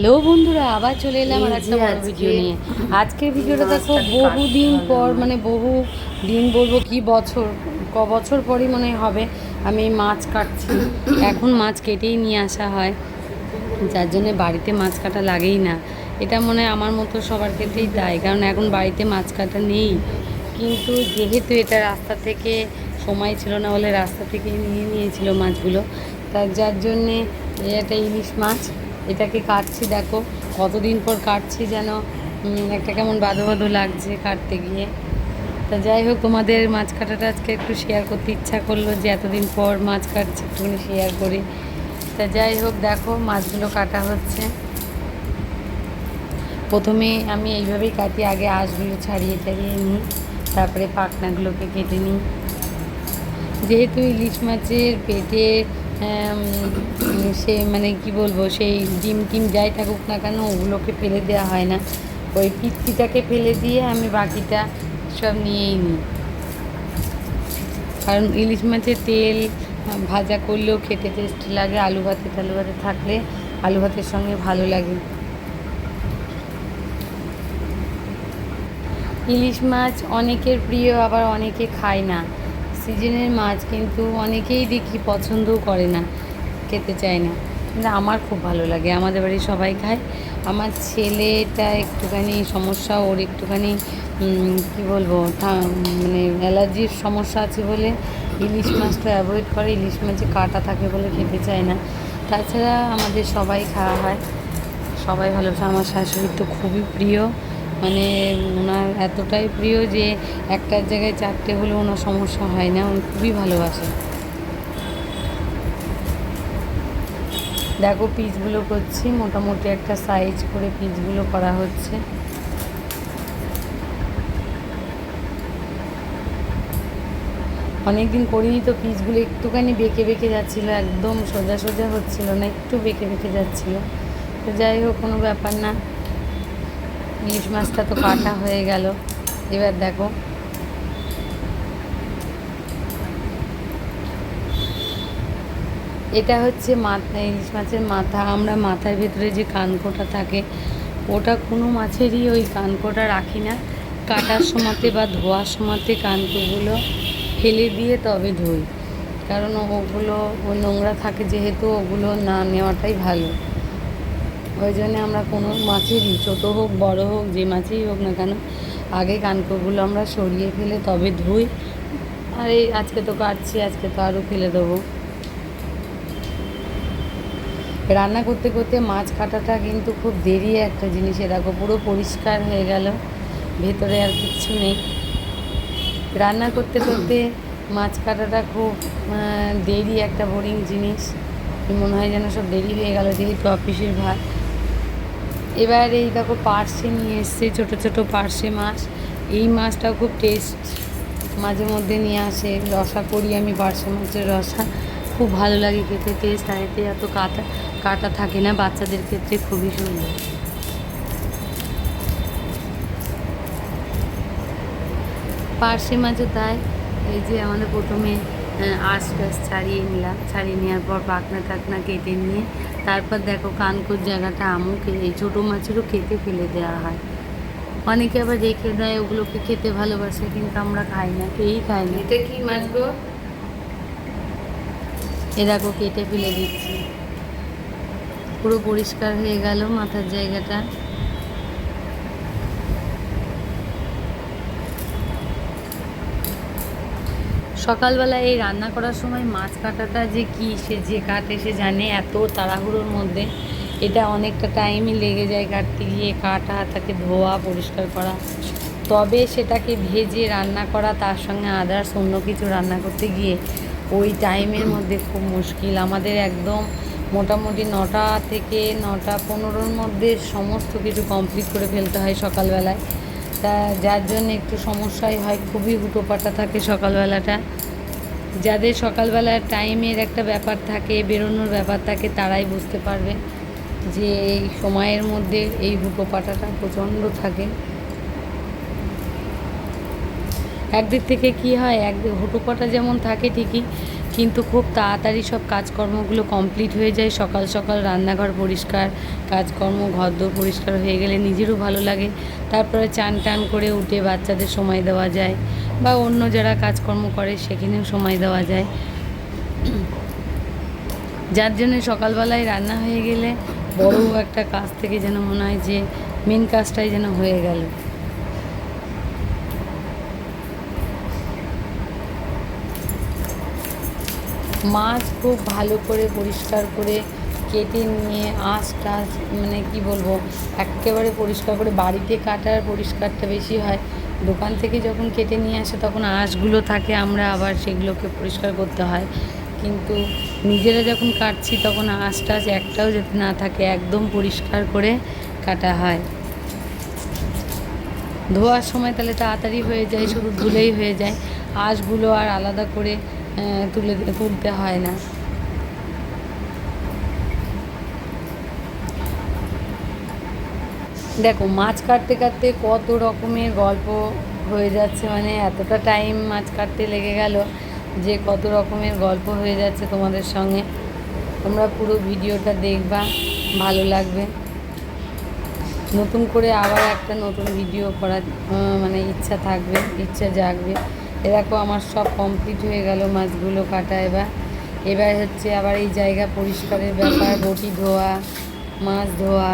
Hello বন্ধুরা আবার চলে এলাম আর একটা বড় ভিডিও নিয়ে। আজকের ভিডিওটা দেখো বহুদিন পর মানে বহু দিন বলব কি বছর ক বছর পরই মনে হবে। আমি মাছ কাটছি এখন মাছ কেটেই নিয়ে আসা হয়। যার জন্য বাড়িতে মাছ কাটা লাগেই না। এটা মনে হয় আমার মতো সবার ক্ষেত্রেই তাই কারণ এখন বাড়িতে মাছ কাটা নেই। কিন্তু যেহেতু এটা রাস্তা থেকে সময় ছিল না বলে রাস্তা থেকে নিয়ে নিয়েছিল মাছগুলো তার যার জন্যে একটা ইলিশ মাছ এটাকে কাটছি, দেখো কতদিন পর কাটছি যেন একটা কেমন বাধো বাধো লাগছে কাটতে গিয়ে। তা যাই হোক, তোমাদের মাছ কাটাটা আজকে একটু শেয়ার করতে ইচ্ছা করল যে এতদিন পর মাছ কাটছি, একটুখানি শেয়ার করি। তা যাই হোক, দেখো মাছগুলো কাটা হচ্ছে। প্রথমে আমি এইভাবেই কাটি, আগে আঁশগুলো ছাড়িয়ে ছাড়িয়ে নিই, তারপরে পাখনাগুলোকে কেটে নিই। যেহেতু ইলিশ মাছের পেটে সে মানে কি বলব, সেই ডিম টিম যাই থাকুক না কেন, ওগুলোকে ফেলে দেওয়া হয় না। ওই পিত্তিটাকে ফেলে দিয়ে আমি বাকিটা সব নিয়েই নিই। কারণ ইলিশ মাছের তেল, ভাজা করলেও খেতে টেস্ট লাগে, আলু ভাতে টালু ভাতে থাকলে আলু ভাতের সঙ্গে ভালো লাগে। ইলিশ মাছ অনেকের প্রিয়, আবার অনেকে খায় না। সিজনের মাছ কিন্তু অনেকেই দেখি পছন্দও করে না, খেতে চায় না। কিন্তু আমার খুব ভালো লাগে, আমাদের বাড়ির সবাই খায়। আমার ছেলেটা একটুখানি সমস্যা, ওর একটুখানি কি বলব মানে অ্যালার্জির সমস্যা আছে বলে ইলিশ মাছটা অ্যাভয়েড করে। ইলিশ মাছে কাটা থাকে বলে খেতে চায় না। তাছাড়া আমাদের সবাই খাওয়া হয়। সবাই ভালোবাসে। আমার শাশুড়ির তো খুবই প্রিয়। মানে ওনার এতটাই প্রিয় যে একটার জায়গায় চারটে হলে ওনার সমস্যা হয় না, উনি খুবই ভালোবাসে। দেখো পিসগুলো করছি, মোটামুটি একটা সাইজ করে পিসগুলো করা হচ্ছে। অনেকদিন করিনি তো পিসগুলো একটুখানি বেঁকে বেঁকে যাচ্ছিল, একদম সোজা সোজা হচ্ছিল না, একটু বেঁকে বেঁকে যাচ্ছিল। তো যাই হোক, কোনো ব্যাপার না। ইলিশ মাছটা তো কাটা হয়ে গেল। এবার দেখো। এটা হচ্ছে মাথা, ইলিশ মাছের মাথা। আমরা মাথার ভেতরে যে কানকোটা থাকে, ওটা কোনো মাছেরই ওই কানকোটা রাখি না। কাটার সময়তে বা ধোয়ার সময়তে কানকোগুলো ফেলে দিয়ে তবে ধুই। কারণ ওগুলো নোংরা থাকে যেহেতু, ওগুলো না নেওয়াটাই ভালো। ওই জন্য আমরা কোনো মাছেরই, ছোটো হোক, বড় হোক, যে মাছই হোক না কেন, আগে কানকোগুলো আমরা সরিয়ে ফেলে তবে ধুই। আর এই আজকে তো কাটছি, আজকে তো আরও ফেলে দেবো। রান্না করতে করতে মাছ কাটাটা কিন্তু খুব দেরি একটা জিনিস, এ দেখো পুরো পরিষ্কার হয়ে গেল, ভেতরে আর কিচ্ছু নেই। রান্না করতে করতে মাছ কাটাটা খুব দেরি একটা বোরিং জিনিস, মনে হয় যেন সব দেরি হয়ে গেল, যেহেতু অফিসের ভাত এবার এই দেখো পার্সে নিয়ে এসছে, ছোটো ছোটো পার্সে মাছ। এই মাছটাও খুব টেস্ট মাঝে মধ্যে নিয়ে আসে। রসা করি আমি পার্সে মাছের রসা। খুব ভালো লাগে খেতে টেস্ট আর এতে এত কাটা কাটা থাকে না বাচ্চাদের ক্ষেত্রে, খুবই সুন্দর। পার্শে মাছও তাই। এই যে আমাদের প্রথমে আশ আঁশ ছাড়িয়ে নিলাম। ছাড়িয়ে নেওয়ার পর পাখনা টাকনা কেটে নিয়ে তারপর দেখো কানকুর জায়গাটা আমুকে এই ছোটো মাছেরও খেতে ফেলে দেওয়া হয়। অনেকে আবার রেখে দেয় ওগুলোকে খেতে ভালোবাসে কিন্তু আমরা খাই না কেউই খাই না। এটা কি মাছ গো? এ দেখো কেটে ফেলে দিচ্ছি। পুরো পরিষ্কার হয়ে গেল মাথার জায়গাটা। সকালবেলা এই রান্না করার সময় মাছ কাটাটা যে কি সে যে কাটে সে জানে এত তাড়াহুড়োর মধ্যে। এটা অনেকটা টাইমই লেগে যায় কাটতে গিয়ে, কাটা, তাকে ধোয়া, পরিষ্কার করা। তবে সেটাকে ভেজে রান্না করা, তার সঙ্গে আদার্স অন্য কিছু রান্না করতে গিয়ে ওই টাইমের মধ্যে খুব মুশকিল। আমাদের একদম মোটামুটি নটা থেকে নটা পনেরোর মধ্যে সমস্ত কিছু কমপ্লিট করে ফেলতে হয় সকালবেলায়। তা যার জন্য একটু সমস্যাই হয়, খুবই হুটোপাটা থাকে সকালবেলাটা। যাদের সকালবেলার টাইমের একটা ব্যাপার থাকে, বেরোনোর ব্যাপার থাকে, তারাই বুঝতে পারবে যে এই সময়ের মধ্যে এই হুটোপাটাটা প্রচণ্ড থাকে। একদিক থেকে কি হয় একদিক হুটোপাটা যেমন থাকে ঠিকই, কিন্তু খুব তাড়াতাড়ি সব কাজকর্মগুলো কমপ্লিট হয়ে যায়। সকাল সকাল রান্নাঘর পরিষ্কার, কাজকর্ম ঘরদোর পরিষ্কার হয়ে গেলে নিজেরও ভালো লাগে। তারপরে চান টান করে উঠে বাচ্চাদের সময় দেওয়া যায়। বা অন্য যারা কাজকর্ম করে সেখানেও সময় দেওয়া যায়। যার জন্য সকালবেলায় রান্না হয়ে গেলে বড় একটা কাজ থেকে যেন মনে হয় যে মেন কাজটাই যেন হয়ে গেল। মাছ খুব ভালো করে পরিষ্কার করে কেটে নিয়ে আঁশ টাশ মানে কি বলব, একেবারে পরিষ্কার করে বাড়িতে কাটার পরিষ্কারটা বেশি হয়। দোকান থেকে যখন কেটে নিয়ে আসে, তখন আঁশগুলো থাকে, আমরা আবার সেগুলোকে পরিষ্কার করতে হয়। কিন্তু নিজেরা যখন কাটছি, তখন আঁশ টাশ একটাও যাতে না থাকে, একদম পরিষ্কার করে কাটা হয়। ধোয়ার সময় তাহলে তাড়াতাড়ি হয়ে যায়, শুধু ধুলেই হয়ে যায়। আঁশগুলো আর আলাদা করে তুলে, তুলতে হয় না। দেখো, মাছ কাটতে কাটতে কত রকমের গল্প হয়ে যাচ্ছে মানে এতটা টাইম মাছ কাটতে লেগে গেল যে কত রকমের গল্প হয়ে যাচ্ছে তোমাদের সঙ্গে। তোমরা পুরো ভিডিওটা দেখবা, ভালো লাগবে। নতুন করে আবার একটা নতুন ভিডিও করার মানে ইচ্ছা থাকবে, ইচ্ছা জাগবে। এরকম আমার সব কমপ্লিট হয়ে গেল মাছগুলো কাটা এবার। এবার হচ্ছে আবার এই জায়গা পরিষ্কারের ব্যাপার, বটি ধোয়া, মাছ ধোয়া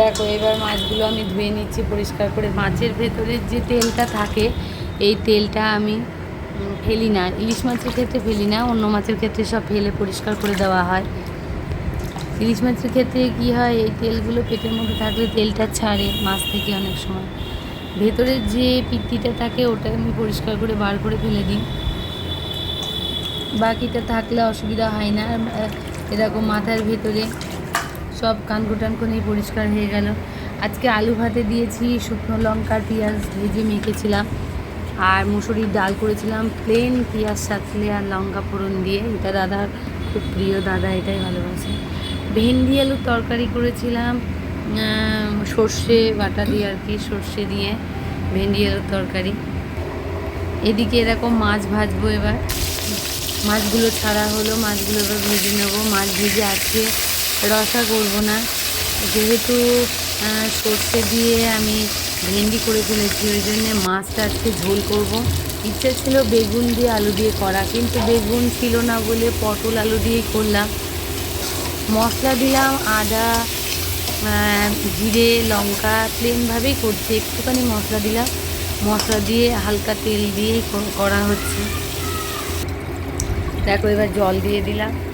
দেখো, এবার মাছগুলো আমি ধুয়ে নিচ্ছি পরিষ্কার করে। মাছের ভেতরের যে তেলটা থাকে, এই তেলটা আমি ফেলি না। ইলিশ মাছের ক্ষেত্রে ফেলি না, অন্য মাছের ক্ষেত্রে সব ফেলে পরিষ্কার করে দেওয়া হয়। ইলিশ মাছের ক্ষেত্রে কি হয়, এই তেলগুলো পেটের মধ্যে থাকলে তেলটা ছাড়ে মাছ থেকে অনেক সময়। ভেতরের যে পিত্তিটা থাকে, ওটা আমি পরিষ্কার করে বার করে ফেলে দিই। বাকিটা থাকলে অসুবিধা হয় না। এরকম মাথার ভেতরে সব কানকো টানকো নিয়ে পরিষ্কার হয়ে গেল। আজকে আলু ভাতে দিয়েছি শুকনো লঙ্কা, পেঁয়াজ ভেজে মেখেছিলাম। আর মুসুরির ডাল করেছিলাম প্লেন পেঁয়াজ, সাতলে আর লঙ্কা ফোড়ন দিয়ে। এটা দাদার খুব প্রিয়, দাদা এটাই ভালোবাসে। ভেন্ডি আলুর তরকারি করেছিলাম সর্ষে বাটা দিয়ে আর কি, সর্ষে দিয়ে ভেন্ডি আলুর তরকারি। এদিকে এরকম মাছ ভাজবো এবার। মাছগুলো ছাড়া হলো, মাছগুলো এবার ভেজে নেব। মাছ ভেজে আজকে রসা করব না। যেহেতু সর্ষে দিয়ে আমি ভেন্ডি করে ফেলেছি, ওই জন্যে মাছটা আজকে ঝোল করব। ইচ্ছে ছিল বেগুন দিয়ে আলু দিয়ে করা, কিন্তু বেগুন ছিল না বলে পটল আলু দিয়েই করলাম। মশলা দিলাম, আদা জিরে, লঙ্কা প্লেনভাবেই করছি, একটুখানি মশলা দিলাম। মশলা দিয়ে হালকা তেল দিয়েই ক- করা হচ্ছে। দেখো এবার জল দিয়ে দিলাম।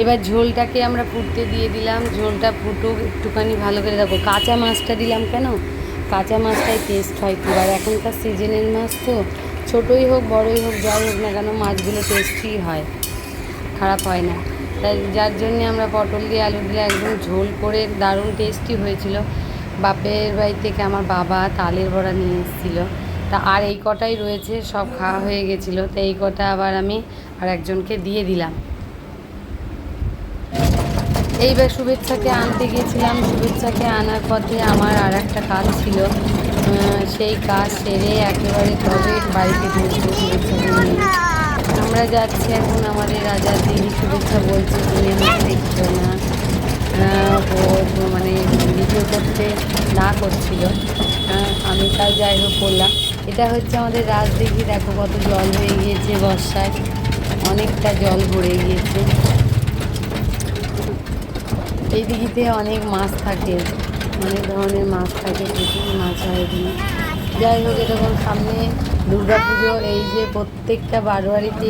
এবার ঝোলটাকে আমরা ফুটতে দিয়ে দিলাম, ঝোলটা ফুটুক একটুখানি ভালো করে। দেখো, কাঁচা মাছটা দিলাম কেন? কাঁচা মাছটাই টেস্ট হয় খুব। আর এখনকার সিজনের মাছ তো ছোটোই হোক, বড়োই হোক, যাই হোক না কেন, মাছগুলো টেস্টি হয়, খারাপ হয় না। তাই যার জন্যে আমরা পটল দিয়ে আলু দিয়ে একদম ঝোল করে দারুণ টেস্টি হয়েছিল। বাপের বাড়ি থেকে আমার বাবা তালের বড়া নিয়ে এসেছিল। তা আর এই কটাই রয়েছে, সব খাওয়া হয়ে গেছিল। তো এই কটা আবার আমি আর একজনকে দিয়ে দিলাম। এইবার শুভেচ্ছাকে আনতে গিয়েছিলাম। শুভেচ্ছাকে আনার পথে আমার আর একটা কাজ ছিল। সেই কাজ সেরে একেবারে তবে বাড়িতে ঢুকবো শুভেচ্ছাকে নিয়ে আমরা যাচ্ছি এখন আমাদের রাজার দিদি শুভেচ্ছা বলছে তুমি আমাকে দেখছ না ও মানে ভিডিও করতে না করছিল। আমি তাই যাই হোক করলাম। এটা হচ্ছে আমাদের রাজদিঘি দেখো কত জল হয়ে গিয়েছে বর্ষায়। অনেকটা জল ভরে গিয়েছে। এই দিঘিতে অনেক মাছ থাকে, অনেক ধরনের মাছ থাকে, প্রচুর মাছ হয় এখানে। যাই হোক এরকম সামনে দুর্গা পুজো এই যে প্রত্যেকটা বারোয়ারিতে